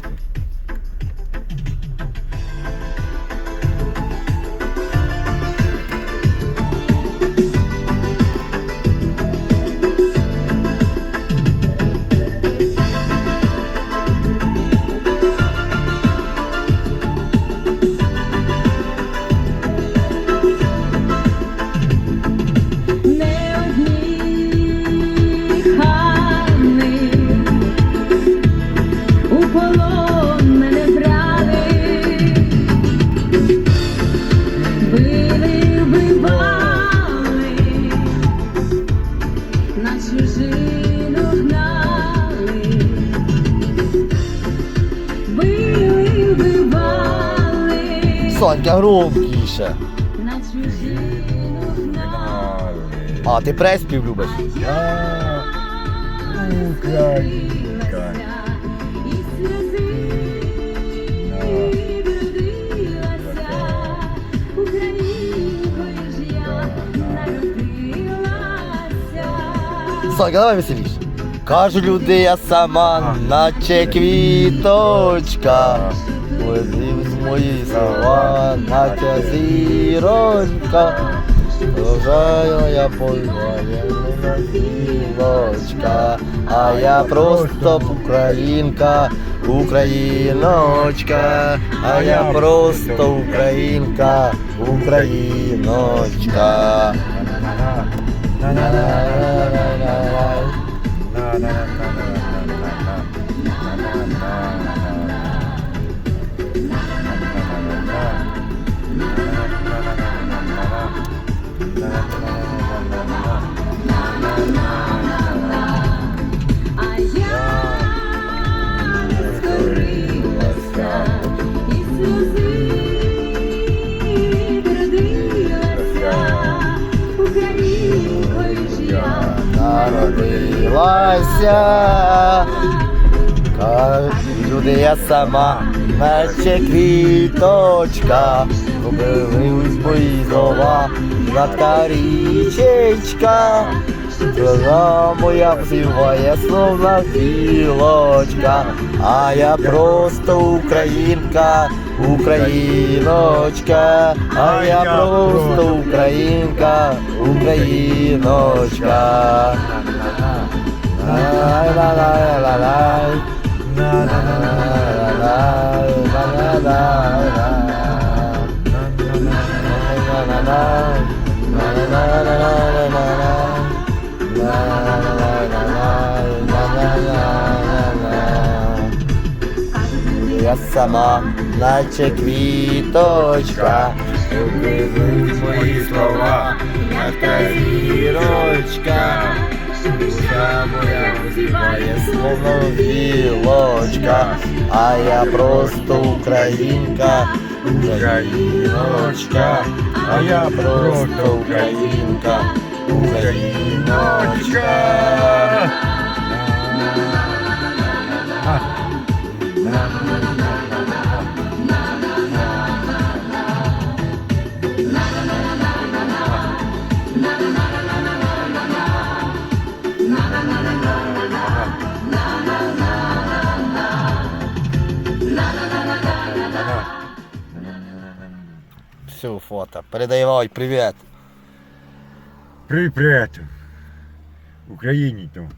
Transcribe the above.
রাখি Сонька громкіше. на. А, ти преспів любиш? Я Українка. Сонька, давай веселіше. Кажу люди, я сама, наче квіточка. Ось мої слова, наче зіронька. Продовжаю я позволяю зірочка, а я просто українка, україночка, а я просто українка, україночка. На-на-на-на-на-на. Народилася, кажуть люди, я сама, наче квіточка, Побились мої слова, Златка річечка, Слова моя співає, словна білочка, а я просто українка, україночка, а я просто українка, україночка. Лай-лай-лай-лай-лай. Я сама, наче квіточка, Убили мої слова, Така зірочка, Душа моя співає словно вілочка, а я просто українка, україночка, а я просто українка, україночка. Все, фото. Передай Передавай привіт. Привіт, привіт. Україні то.